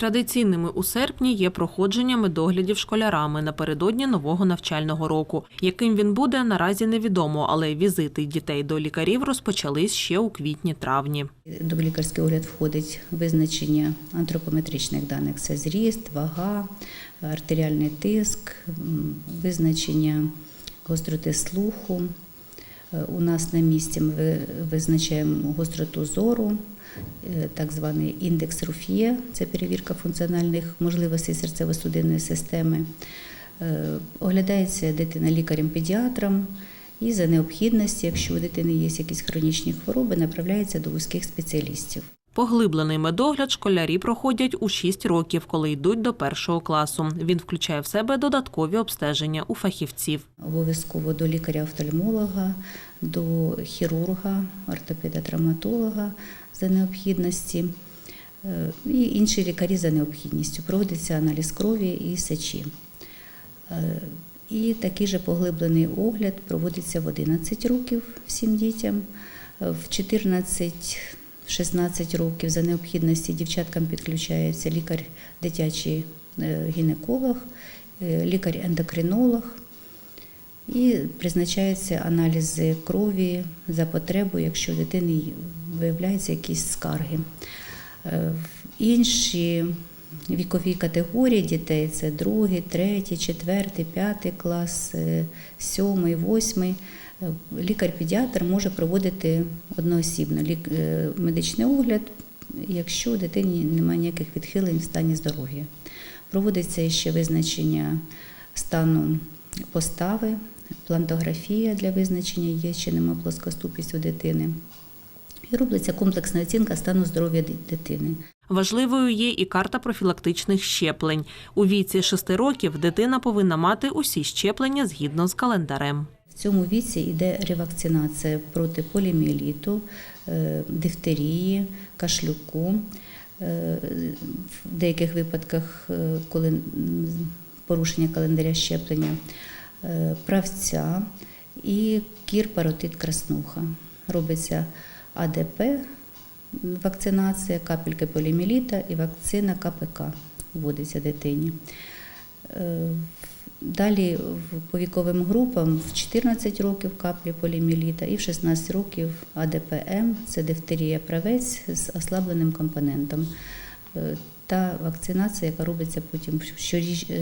Традиційними у серпні є проходження медоглядів школярами напередодні нового навчального року. Яким він буде, наразі невідомо, але візити дітей до лікарів розпочались ще у квітні-травні. До лікарський огляд входить визначення антропометричних даних: це зріст, вага, артеріальний тиск, визначення гостроти слуху. У нас на місці ми визначаємо гостроту зору, е, так званий індекс Руф'є, це перевірка функціональних можливостей серцево-судинної системи. Е, Оглядається дитина лікарем-педіатром і за необхідності, якщо у дитини є якісь хронічні хвороби, направляється до вузьких спеціалістів. Поглиблений медогляд школярі проходять у 6 років, коли йдуть до першого класу. Він включає в себе додаткові обстеження у фахівців. Обов'язково до лікаря-офтальмолога, до хірурга, ортопеда-травматолога за необхідності е, і інші лікарі за необхідністю. Проводиться аналіз крові і сечі. Е, і такий же поглиблений огляд проводиться в 11 років всім дітям, е, в 14 16 років. За необхідності дівчаткам підключається лікар дитячий е, гінеколог, е, лікар-ендокринолог і призначаються аналізи крові за потребу, якщо у дитини виявляються якісь скарги. Е, інші вікові категорії дітей це другий, третій, четвертий, п'ятий клас, сьомий, восьмий. Лікар-педіатр може проводити одноосібно е, медичний огляд, якщо у дитині немає ніяких відхилень в стані здоров'я. Проводиться ще визначення стану постави, плантографія для визначення, є чи нема плоскоступість у дитини. І робиться комплексна оцінка стану здоров'я дитини. Важливою є і карта профілактичних щеплень. У віці 6 років дитина повинна мати усі щеплення згідно з календарем. Цьому віці йде ревакцинація проти поліміеліту, е, дифтерії, кашлюку. Е, В деяких випадках, е, коли порушення календаря щеплення, правця і кір паротит краснуха. Робиться АДП, вакцинація, капельки поліміліта і вакцина КПК вводиться дитині. Далі в- по віковим групам в 14 років каплі поліміліта і в 16 років АДПМ це дифтерія правець з ослабленим компонентом. Е, Та вакцинація, яка робиться потім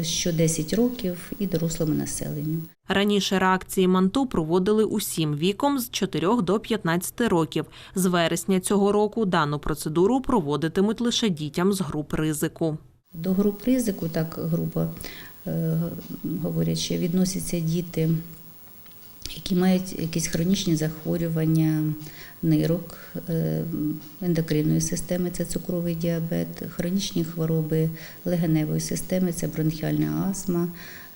що 10 років і дорослому населенню. Раніше реакції манту проводили усім віком з 4 до 15 років. З вересня цього року дану процедуру проводитимуть лише дітям з груп ризику. До груп ризику, так грубо говорячи, відносяться діти, які мають якісь хронічні захворювання нирок, е, ендокринної системи, це цукровий діабет, хронічні хвороби легеневої системи, це бронхіальна астма,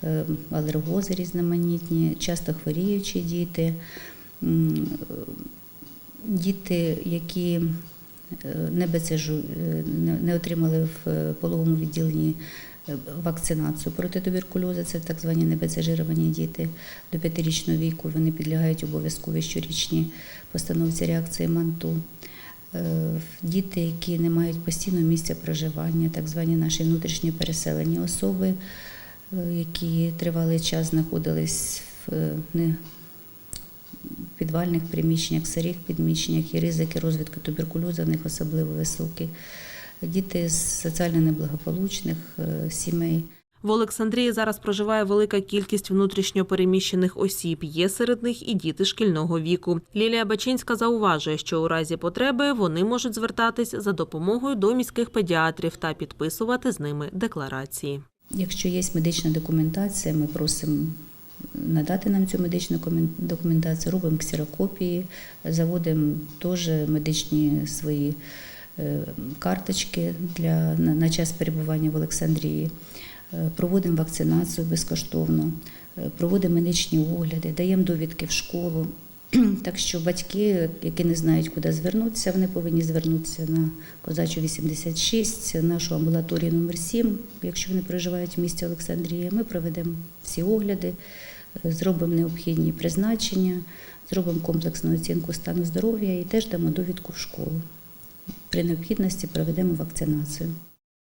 е, алергози різноманітні, часто хворіючі діти. Діти, які е, не БЦЖу, е, не- отримали в е, пологовому відділенні е, вакцинацію проти туберкульозу, це так звані небецежировані діти до п'ятирічного віку. Вони підлягають обов'язкові щорічній постановці реакції манту. Е, Діти, які не мають постійного місця проживання, так звані наші внутрішньо переселені особи, е, які тривалий час знаходились в е, підвальних приміщеннях, сирих приміщеннях і ризики розвитку туберкульозу в них особливо високі. Діти з соціально неблагополучних е, сімей. В Олександрії зараз проживає велика кількість внутрішньо переміщених осіб. Є серед них і діти шкільного віку. Лілія Бачинська зауважує, що у разі потреби вони можуть звертатись за допомогою до міських педіатрів та підписувати з ними декларації. Якщо є медична документація, ми просимо надати нам цю медичну документацію, робимо ксерокопії, заводимо теж медичні свої карточки для, на, час перебування в Олександрії. Е, Проводимо вакцинацію безкоштовно, е, проводимо медичні огляди, даємо довідки в школу. Так що батьки, які не знають, куди звернутися, вони повинні звернутися на Козачу 86, нашу амбулаторію номер 7 Якщо вони проживають в місті Олександрія, ми проведемо всі огляди, е, зробимо необхідні призначення, зробимо комплексну оцінку стану здоров'я і теж дамо довідку в школу. При необхідності проведемо вакцинацію.